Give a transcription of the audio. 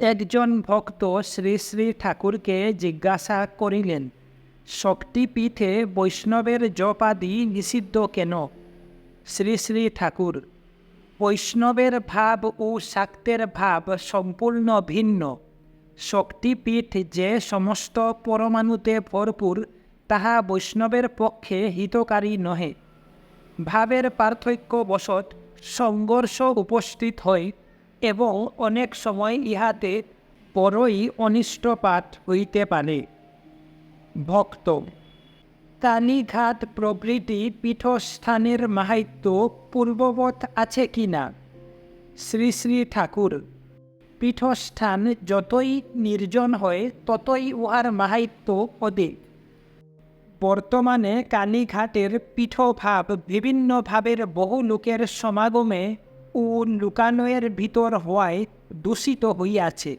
একজন ভক্ত শ্রী শ্রী ঠাকুরকে জিজ্ঞাসা করিলেন শক্তিপীঠে বৈষ্ণবের জপাদি নিষিদ্ধ কেন? শ্রী শ্রী ঠাকুর, বৈষ্ণবের ভাব ও শাক্তের ভাব সম্পূর্ণ ভিন্ন। শক্তিপীঠ যে সমস্ত পরমাণুতে ভরপুর, তাহা বৈষ্ণবের পক্ষে হিতকারী নহে। ভাবের পার্থক্য পার্থক্যবশত সংঘর্ষ উপস্থিত হয় এবং অনেক সময় ইহাতে বড়ই অনিষ্টপাত হইতে পারে। ভক্ত কালীঘাট প্রভৃতি পীঠস্থানের মাহাত্য পূর্ববৎ আছে কি না? শ্রী শ্রী ঠাকুর, পীঠস্থান যতই নির্জন হয়, ততই উহার মাহাত্য অধিক। বর্তমানে কালীঘাটের পীঠভাব বিভিন্ন ভাবের বহু লোকের সমাগমে ও লুকানোয়ের ভিতর হওয়ায় দূষিত হইয়াছে।